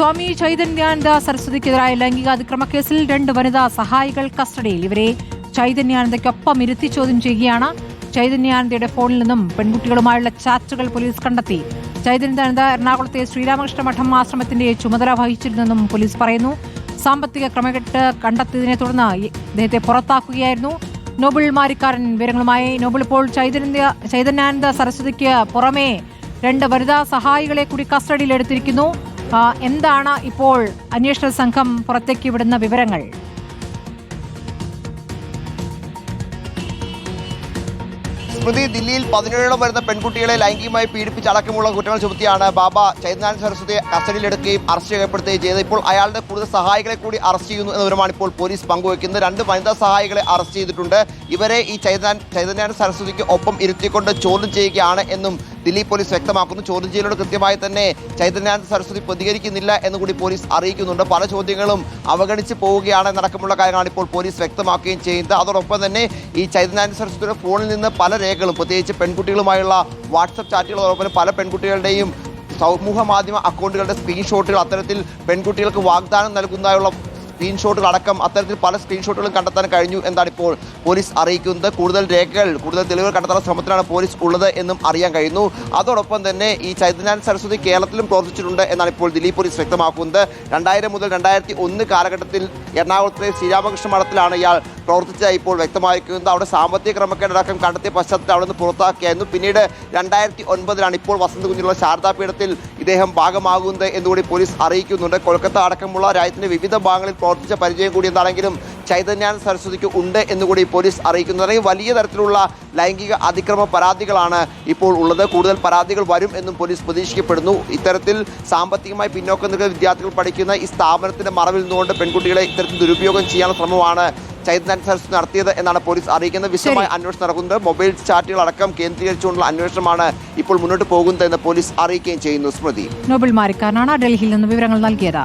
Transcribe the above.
സ്വാമി ചൈതന്യാനന്ദ സരസ്വതിക്കെതിരായ ലൈംഗിക അതിക്രമ കേസിൽ രണ്ട് വനിതാ സഹായികൾ കസ്റ്റഡിയിൽ. ഇവരെ ചൈതന്യാനന്ദയ്ക്കൊപ്പം ഇരുത്തി ചോദ്യം ചെയ്യുകയാണ്. ചൈതന്യാനന്ദയുടെ ഫോണിൽ നിന്നും പെൺകുട്ടികളുമായുള്ള ചാറ്റുകൾ പോലീസ് കണ്ടെത്തി. ചൈതന്യാനന്ദ എറണാകുളത്തെ ശ്രീരാമകൃഷ്ണ മഠം ആശ്രമത്തിന്റെ ചുമതല വഹിച്ചിരുന്നെന്നും പോലീസ് പറയുന്നു. സാമ്പത്തിക ക്രമകെട്ട് കണ്ടെത്തിയതിനെ തുടർന്ന് ഇദ്ദേഹത്തെ പുറത്താക്കുകയായിരുന്നു. നോബിൾ മാരിക്കാരൻ വിവരങ്ങളുമായി നോബിൾ ഇപ്പോൾ ചൈതന്യ ചൈതന്യാനന്ദ സരസ്വതിക്ക് പുറമേ രണ്ട് വനിതാ സഹായികളെ കൂടി ആ, എന്താണ് ഇപ്പോൾ അന്വേഷണ സംഘം പുറത്തേക്ക് വിടുന്ന വിവരങ്ങൾ? സ്മൃതി ദില്ലിയിൽ പതിനേഴോളം വരുന്ന പെൺകുട്ടികളെ ലൈംഗികമായി പീഡിപ്പിച്ച് അടക്കമുള്ള കുറ്റങ്ങൾ ചുമത്തിയാണ് ബാബ. ചൈതന്യാനന്ദ സരസ്വതി കസ്റ്റഡിയിലെടുക്കുകയും അറസ്റ്റ് രേഖപ്പെടുത്തുകയും ചെയ്തത്. ഇപ്പോൾ അയാളുടെ കൂടുതൽ സഹായികളെ കൂടി അറസ്റ്റ് ചെയ്യുന്നു എന്ന വിവരമാണ് ഇപ്പോൾ പോലീസ് പങ്കുവയ്ക്കുന്നത്. രണ്ട് വനിതാ സഹായികളെ അറസ്റ്റ് ചെയ്തിട്ടുണ്ട്. ഇവരെ ഈ ചൈതന്യ ചൈതന്യാനന്ദ സരസ്വതിക്ക് ഒപ്പം ഇരുത്തിക്കൊണ്ട് ചോദ്യം ചെയ്യുകയാണ് എന്നും ദില്ലി പോലീസ് വ്യക്തമാക്കുന്നു. ചോദ്യം ചെയ്യലോട് കൃത്യമായി തന്നെ ചൈതന്യാനന്ദ സരസ്വതി പ്രതികരിക്കുന്നില്ല എന്നുകൂടി പോലീസ് അറിയിക്കുന്നുണ്ട്. പല ചോദ്യങ്ങളും അവഗണിച്ച് പോവുകയാണ് എന്നടക്കമുള്ള കാര്യങ്ങളാണ് ഇപ്പോൾ പോലീസ് വ്യക്തമാക്കുകയും ചെയ്യുന്നത്. അതോടൊപ്പം തന്നെ ഈ ചൈതന്യാനന്ദ സരസ്വതിയുടെ ഫോണിൽ നിന്ന് പല രേഖകളും പ്രത്യേകിച്ച് പെൺകുട്ടികളുമായുള്ള വാട്സപ്പ് ചാറ്റുകൾ അതോടൊപ്പം പല പെൺകുട്ടികളുടെയും സമൂഹ മാധ്യമ അക്കൗണ്ടുകളുടെ സ്ക്രീൻഷോട്ടുകൾ അത്തരത്തിൽ പെൺകുട്ടികൾക്ക് വാഗ്ദാനം നൽകുന്നതായുള്ള സ്ക്രീൻഷോട്ടുകൾ അടക്കം അത്തരത്തിൽ പല സ്ക്രീൻഷോട്ടുകളും കണ്ടെത്താൻ കഴിഞ്ഞു എന്നാണ് ഇപ്പോൾ പോലീസ് അറിയിക്കുന്നത്. കൂടുതൽ രേഖകൾ കൂടുതൽ തെളിവുകൾ കണ്ടെത്താനുള്ള ശ്രമത്തിലാണ് പോലീസ് ഉള്ളത് എന്നും അറിയാൻ കഴിയുന്നു. അതോടൊപ്പം തന്നെ ഈ ചൈതന്യാനന്ദ സരസ്വതി കേരളത്തിലും പ്രവർത്തിച്ചിട്ടുണ്ട് എന്നാണ് ഇപ്പോൾ ദില്ലി പോലീസ് വ്യക്തമാക്കുന്നത്. രണ്ടായിരം മുതൽ രണ്ടായിരത്തി ഒന്ന് കാലഘട്ടത്തിൽ എറണാകുളത്തെ ശ്രീരാമകൃഷ്ണ മഠത്തിലാണ് ഇയാൾ പ്രവർത്തിച്ചതായി ഇപ്പോൾ വ്യക്തമായിരിക്കുന്നത് അവിടെ സാമ്പത്തിക ക്രമക്കേടടക്കം കണ്ടെത്തിയ പശ്ചാത്തലത്തിൽ അവിടെ നിന്ന് പുറത്താക്കിയായിരുന്നു. പിന്നീട് രണ്ടായിരത്തി ഒൻപതിലാണ് ഇപ്പോൾ വസന്ത ശാരദാപീഠത്തിൽ ഇദ്ദേഹം ഭാഗമാകുന്നത് എന്നുകൂടി പോലീസ് അറിയിക്കുന്നുണ്ട്. കൊൽക്കത്ത അടക്കമുള്ള രാജ്യത്തിന്റെ വിവിധ ഭാഗങ്ങളിൽ പ്രവർത്തിച്ച പരിചയം കൂടി എന്താണെങ്കിലും ചൈതന്യാൻ സരസ്വതിക്ക് ഉണ്ട് എന്നുകൂടി പോലീസ് അറിയിക്കുന്നു അല്ലെങ്കിൽ വലിയ തരത്തിലുള്ള ലൈംഗിക അതിക്രമ പരാതികളാണ് ഇപ്പോൾ ഉള്ളത്. കൂടുതൽ പരാതികൾ വരും എന്നും പോലീസ് പ്രതീക്ഷിക്കപ്പെടുന്നു. ഇത്തരത്തിൽ സാമ്പത്തികമായി പിന്നോക്കം നിൽക്കുന്ന വിദ്യാർത്ഥികൾ പഠിക്കുന്ന ഈ സ്ഥാപനത്തിന്റെ മറവിൽ നിന്നുകൊണ്ട് പെൺകുട്ടികളെ ഇത്തരത്തിൽ ദുരുപയോഗം ചെയ്യാനുള്ള ശ്രമമാണ് ചൈതന്യ സരസ്വതി നടത്തിയത് എന്നാണ് പോലീസ് അറിയിക്കുന്നത്. വിശദമായ അന്വേഷണം നടക്കുന്നത് മൊബൈൽ ചാറ്റുകൾ അടക്കം കേന്ദ്രീകരിച്ചുകൊണ്ടുള്ള അന്വേഷണമാണ് ഇപ്പോൾ മുന്നോട്ട് പോകുന്നത് എന്ന് പോലീസ് അറിയിക്കുകയും ചെയ്യുന്നു. സ്മൃതി. നോബിൾ മാരിക്കാരനാണ്. ഡൽഹിയിൽ നിന്ന് വിവരങ്ങൾ നൽകിയത്.